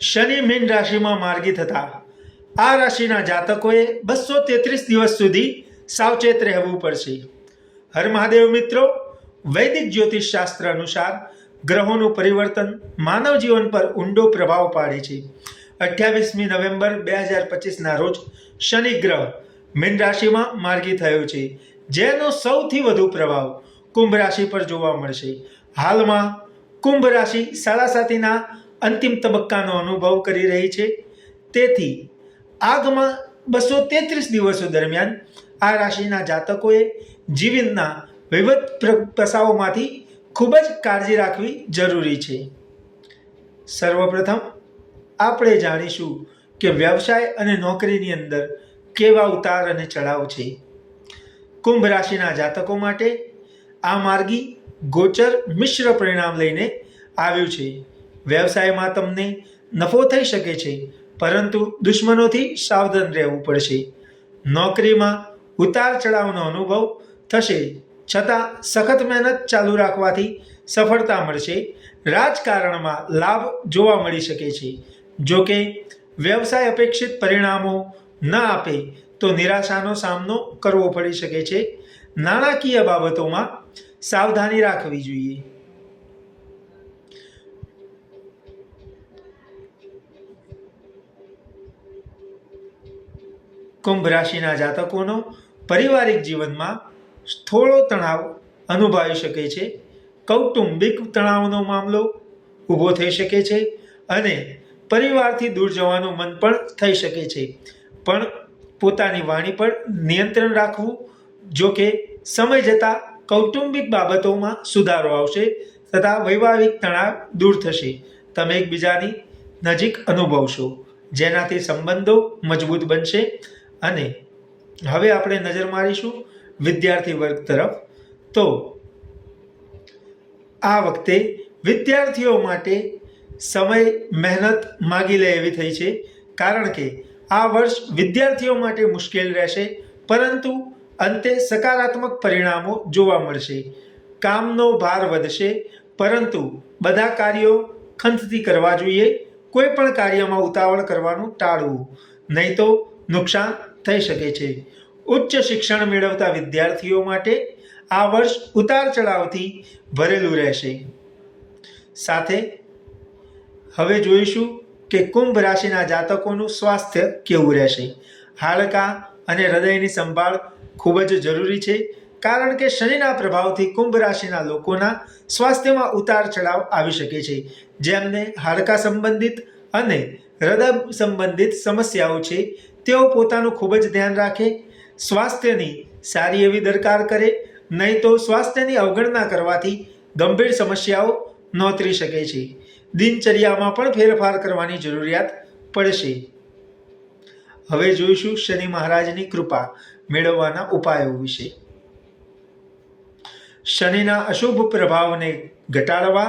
શનિ મીન રાશિમાં માર્ગી થતા. આ રાશિના જાતકોએ બસો તેત્રીસ દિવસ સુધી સાવચેત રહેવું પડશે. હર મહાદેવ મિત્રો, વૈદિક જ્યોતિષ શાસ્ત્ર અનુસાર ગ્રહોનું પરિવર્તન માનવ જીવન પર ઊંડો પ્રભાવ પાડે છે. અઠ્યાવીસમી નવેમ્બર બે હજાર પચીસના રોજ શનિ ગ્રહ મીન રાશિમાં માર્ગી થયો છે, જેનો સૌથી વધુ પ્રભાવ કુંભ રાશિ પર જોવા મળશે. હાલમાં કુંભ રાશિ સાડાસાતીના અંતિમ તબક્કાનો અનુભવ કરી રહી છે. તેથી આગમાં બસો તેત્રીસ દિવસો દરમિયાન આ રાશિના જાતકોએ જીવનના વિવિધ પસાઓમાંથી ખૂબ જ કાળજી રાખવી જરૂરી છે. સર્વપ્રથમ આપણે જાણીશું કે વ્યવસાય અને નોકરીની અંદર કેવા ઉતાર અને ચઢાવ છે. કુંભ રાશિના જાતકો માટે આ માર્ગી ગોચર મિશ્ર પરિણામ લઈને આવ્યું છે. વ્યવસાયમાં તમને નફો થઈ શકે છે, પરંતુ દુશ્મનોથી સાવધાન રહેવું પડશે. નોકરીમાં ઉતાર ચઢાવનો અનુભવ થશે, છતાં સખત મહેનત ચાલુ રાખવાથી સફળતા મળશે. રાજકારણમાં લાભ જોવા મળી શકે છે. જો કે વ્યવસાય અપેક્ષિત પરિણામો ન આપે, તો નિરાશાનો સામનો કરવો પડી શકે છે. નાણાકીય બાબતોમાં સાવધાની રાખવી જોઈએ. કુંભ રાશિના જાતકોનો પારિવારિક જીવનમાં થોડો તણાવ અનુભવી શકે છે. કૌટુંબિક તણાવનો મામલો ઊભો થઈ શકે છે અને પરિવારથી દૂર જવાનું મન પણ થઈ શકે છે. પણ પોતાની વાણી પર નિયંત્રણ રાખવું, જો કે સમય જતાં કૌટુંબિક બાબતોમાં સુધારો આવશે તથા વૈવાહિક તણાવ દૂર થશે. તમે એકબીજાની નજીક અનુભવશો, જેનાથી સંબંધો મજબૂત બનશે અને હવે આપણે નજર મારીશું વિદ્યાર્થી વર્ગ તરફ. તો આ વખતે વિદ્યાર્થીઓ માટે સમય, મહેનત માગી લે એવી થઈ છે. કારણ કે આ વર્ષ વિદ્યાર્થીઓ માટે મુશ્કેલ રહેશે, પરંતુ અંતે સકારાત્મક પરિણામો જોવા મળશે. કામનો ભાર વધશે, પરંતુ બધા કાર્યો ખંતથી કરવા જોઈએ. કોઈ પણ કાર્યમાં ઉતાવળ કરવાનું ટાળવું. નહીં તો નુકસાન થઈ શકે છે. ઉચ્ચ શિક્ષણ મેળવતા વિદ્યાર્થીઓ માટે આ વર્ષ ઉતાર ચઢાવથી ભરેલું રહેશે. સાથે હવે જોઈશું કે કુંભ રાશિના જાતકોનું સ્વાસ્થ્ય કેવું રહેશે. હાડકાં અને હૃદયની સંભાળ ખૂબ જ જરૂરી છે, કારણ કે શનિના પ્રભાવથી કુંભ રાશિના લોકોના સ્વાસ્થ્યમાં ઉતાર ચઢાવ આવી શકે છે. જેમને હાડકા સંબંધિત અને હૃદય સંબંધિત સમસ્યાઓ છે, તેઓ પોતાનું ખૂબ જ ધ્યાન રાખે, સ્વાસ્થ્યની સારી એવી દરકાર કરે, નહીં તો સ્વાસ્થ્યની અવગણના કરવાથી ગંભીર સમસ્યાઓ નોતરી શકે છે. દિનચર્યામાં પણ ફેરફાર કરવાની જરૂરિયાત પડશે. હવે જોઈશું શનિ મહારાજની કૃપા મેળવવાના ઉપાયો વિશે. શનિના અશુભ પ્રભાવને ઘટાડવા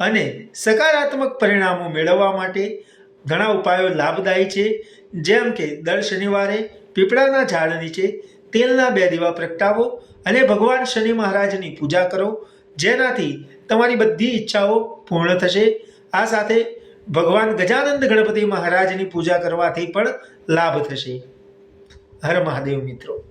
અને સકારાત્મક પરિણામો મેળવવા માટે ઘણા ઉપાયો લાભદાયી છે. જેમ કે, દર શનિવારે પીપળાના ઝાડ નીચે તેલના બે દીવા પ્રગટાવો અને ભગવાન શનિ મહારાજની પૂજા કરો. જેનાથી તમારી બધી ઈચ્છાઓ પૂર્ણ થશે. આ સાથે ભગવાન ગજાનંદ ગણપતિ મહારાજની પૂજા કરવાથી પણ લાભ થશે. હર મહાદેવ મિત્રો.